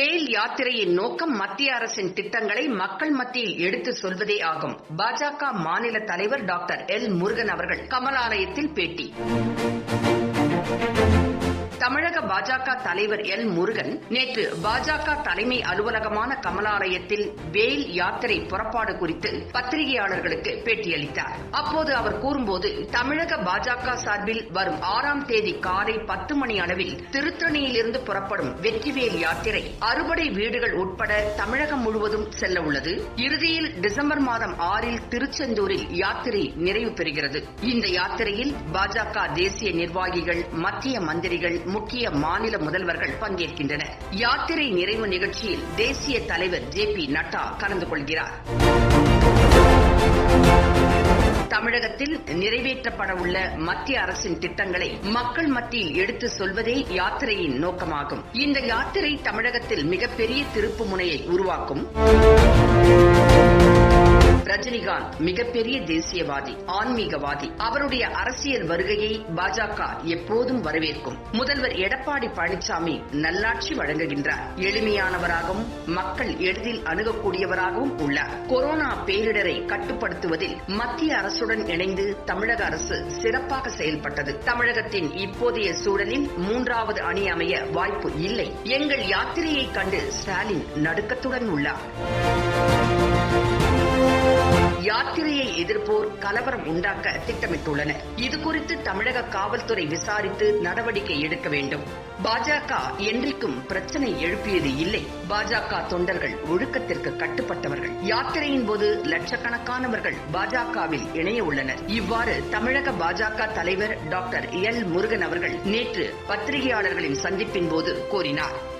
வேல் யாத்திரையின் நோக்கம் மத்திய அரசின் திட்டங்களை மக்கள் மத்தியில் எடுத்து சொல்வதே ஆகும். பாஜக மாநில தலைவர் டாக்டர் எல் முருகன் அவர்கள் கமலாலயத்தில் பேட்டி. தமிழக பாஜக தலைவர் எல் முருகன் நேற்று பாஜக தலைமை அலுவலகமான கமலாலயத்தில் வேல் யாத்திரை புறப்பாடு குறித்து பத்திரிகையாளர்களுக்கு பேட்டியளித்தார். அப்போது அவர் கூறும்போது தமிழக பாஜக சார்பில் வரும் ஆறாம் தேதி காலை பத்து மணி அளவில் திருத்தணியிலிருந்து புறப்படும் வெற்றிவேல் யாத்திரை அறுபடை வீடுகள் உட்பட தமிழகம் முழுவதும் செல்ல உள்ளது. இறுதியில் டிசம்பர் மாதம் ஆறில் திருச்செந்தூரில் யாத்திரை நிறைவு பெறுகிறது. இந்த யாத்திரையில் பாஜக தேசிய நிர்வாகிகள் மத்திய மந்திரிகள் முக்கிய மாநில முதல்வர்கள் பங்கேற்கின்றனர். யாத்திரை நிறைவு நிகழ்ச்சியில் தேசிய தலைவர் ஜே பி நட்டா கலந்து கொள்கிறார். தமிழகத்தில் நிறைவேற்றப்பட உள்ள மத்திய அரசின் திட்டங்களை மக்கள் மத்தியில் எடுத்து சொல்வதே யாத்திரையின் நோக்கமாகும். இந்த யாத்திரை தமிழகத்தில் மிகப்பெரிய திருப்பு முனையை உருவாக்கும். ரஜினிகாந்த் மிகப்பெரிய தேசியவாதி ஆன்மீகவாதி. அவருடைய அரசியல் வருகையை பாஜக எப்போதும் வரவேற்கும். முதல்வர் எடப்பாடி பழனிசாமி நல்லாட்சி வழங்குகின்றார். எளிமையானவராகவும் மக்கள் எளிதில் அணுகக்கூடியவராகவும் உள்ளார். கொரோனா பேரிடரை கட்டுப்படுத்துவதில் மத்திய அரசுடன் இணைந்து தமிழக அரசு சிறப்பாக செயல்பட்டது. தமிழகத்தின் இப்போதைய சூழலில் மூன்றாவது அணி அமைய வாய்ப்பு இல்லை. எங்கள் யாத்திரையை கண்டு ஸ்டாலின் நடுக்கத்துடன் உள்ளார். எதிர்ப்போர் கலவரம் உண்டாக்க திட்டமிட்டுள்ளனர். இதுகுறித்து தமிழக காவல்துறை விசாரித்து நடவடிக்கை எடுக்க வேண்டும். பாஜக என்றைக்கும் பிரச்சனை எழுப்பியது இல்லை. பாஜக தொண்டர்கள் ஒழுக்கத்திற்கு கட்டுப்பட்டவர்கள். யாத்திரையின் போது லட்சக்கணக்கானவர்கள் பாஜகவில் இணைய உள்ளனர். இவ்வாறு தமிழக பாஜக தலைவர் டாக்டர் எல் முருகன் அவர்கள் நேற்று பத்திரிகையாளர்களின் சந்திப்பின் போது கூறினார்.